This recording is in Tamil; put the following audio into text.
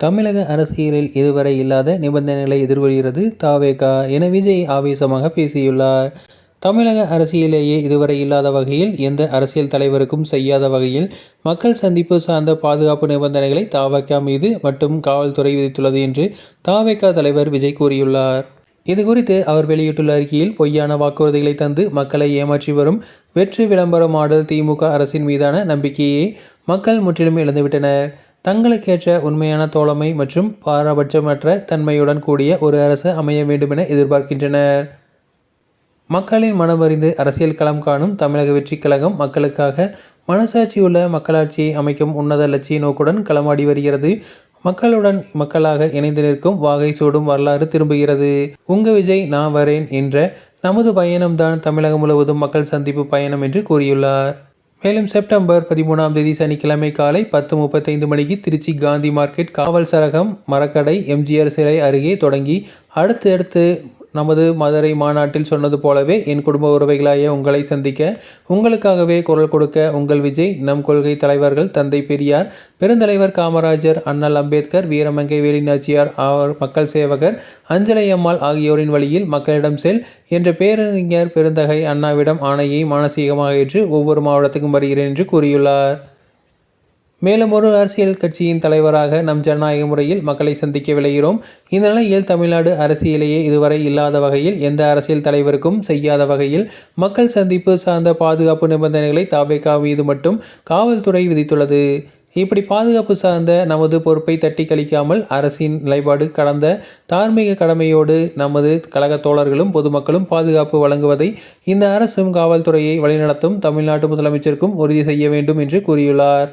தமிழக அரசியலில் இதுவரை இல்லாத நிபந்தனைகளை எதிர்கொள்கிறது தாவேகா என விஜய் ஆவேசமாக பேசியுள்ளார். தமிழக அரசியலேயே இதுவரை இல்லாத வகையில் எந்த அரசியல் தலைவருக்கும் செய்யாத வகையில் மக்கள் சந்திப்பு சார்ந்த பாதுகாப்பு நிபந்தனைகளை தாவேகா மீது மட்டும் காவல்துறை விதித்துள்ளது என்று தாவேகா தலைவர் விஜய் கூறியுள்ளார். இதுகுறித்து அவர் வெளியிட்டுள்ள அறிக்கையில் பொய்யான வாக்குறுதிகளை தந்து மக்களை ஏமாற்றி வரும் வெற்றி விளம்பர மாடல் திமுக அரசின் மீதான நம்பிக்கையை மக்கள் முற்றிலும் இழந்துவிட்டனர். தங்களுக்கேற்ற உண்மையான தோழமை மற்றும் பாரபட்சமற்ற தன்மையுடன் கூடிய ஒரு அரசு அமைய வேண்டுமென எதிர்பார்க்கின்றனர். மக்களின் மனமறிந்து அரசியல் களம் காணும் தமிழக வெற்றி கழகம் மக்களுக்காக மனசாட்சியுள்ள மக்களாட்சியை அமைக்கும் உன்னத லட்சிய நோக்குடன் களமாடி வருகிறது. மக்களுடன் மக்களாக இணைந்து நிற்கும் வாகை சூடும் வரலாறு திரும்புகிறது. உங்க விஜய் நான் வரேன் என்ற நமது பயணம்தான் தமிழகம் முழுவதும் மக்கள் சந்திப்பு பயணம் என்று கூறியுள்ளார். மேலும் செப்டம்பர் பதிமூணாம் தேதி சனிக்கிழமை காலை பத்து முப்பத்தைந்து மணிக்கு திருச்சி காந்தி மார்க்கெட் காவல் சரகம் மரக்கடை எம்ஜிஆர் சிலை அருகே தொடங்கி அடுத்தடுத்து நமது மதுரை மாநாட்டில் சொன்னது போலவே என் குடும்ப உறவைகளாய உங்களை சந்திக்க உங்களுக்காகவே குரல் கொடுக்க உங்கள் விஜய் நம் கொள்கை தலைவர்கள் தந்தை பெரியார் பெருந்தலைவர் காமராஜர் அண்ணல் அம்பேத்கர் வீரமங்கை வேலிநாச்சியார் ஆர் மக்கள் சேவகர் அஞ்சலை அம்மாள் ஆகியோரின் வழியில் மக்களிடம் செல் என்ற பேரறிஞர் பெருந்தகை அண்ணாவிடம் ஆணையை மானசீகமாக ஏற்று ஒவ்வொரு மாவட்டத்துக்கும் வருகிறேன் என்று கூறியுள்ளார். மேலும் ஒரு அரசியல் கட்சியின் தலைவராக நம் ஜனநாயக முறையில் மக்களை சந்திக்க விளைகிறோம். இந்த நிலையில் தமிழ்நாடு அரசியலையே இதுவரை இல்லாத வகையில் எந்த அரசியல் தலைவருக்கும் செய்யாத வகையில் மக்கள் சந்திப்பு சார்ந்த பாதுகாப்பு நிபந்தனைகளை தாவேகா மீது மட்டும் காவல்துறை விதித்துள்ளது. இப்படி பாதுகாப்பு சார்ந்த நமது பொறுப்பை தட்டி கழிக்காமல் அரசின் நிலைப்பாடு கடந்த தார்மீக கடமையோடு நமது கழக தோழர்களும் பொதுமக்களும் பாதுகாப்பு வழங்குவதை இந்த அரசும் காவல்துறையை வழிநடத்தும் தமிழ்நாட்டு முதலமைச்சருக்கும் உறுதி செய்ய வேண்டும் என்று கூறியுள்ளார்.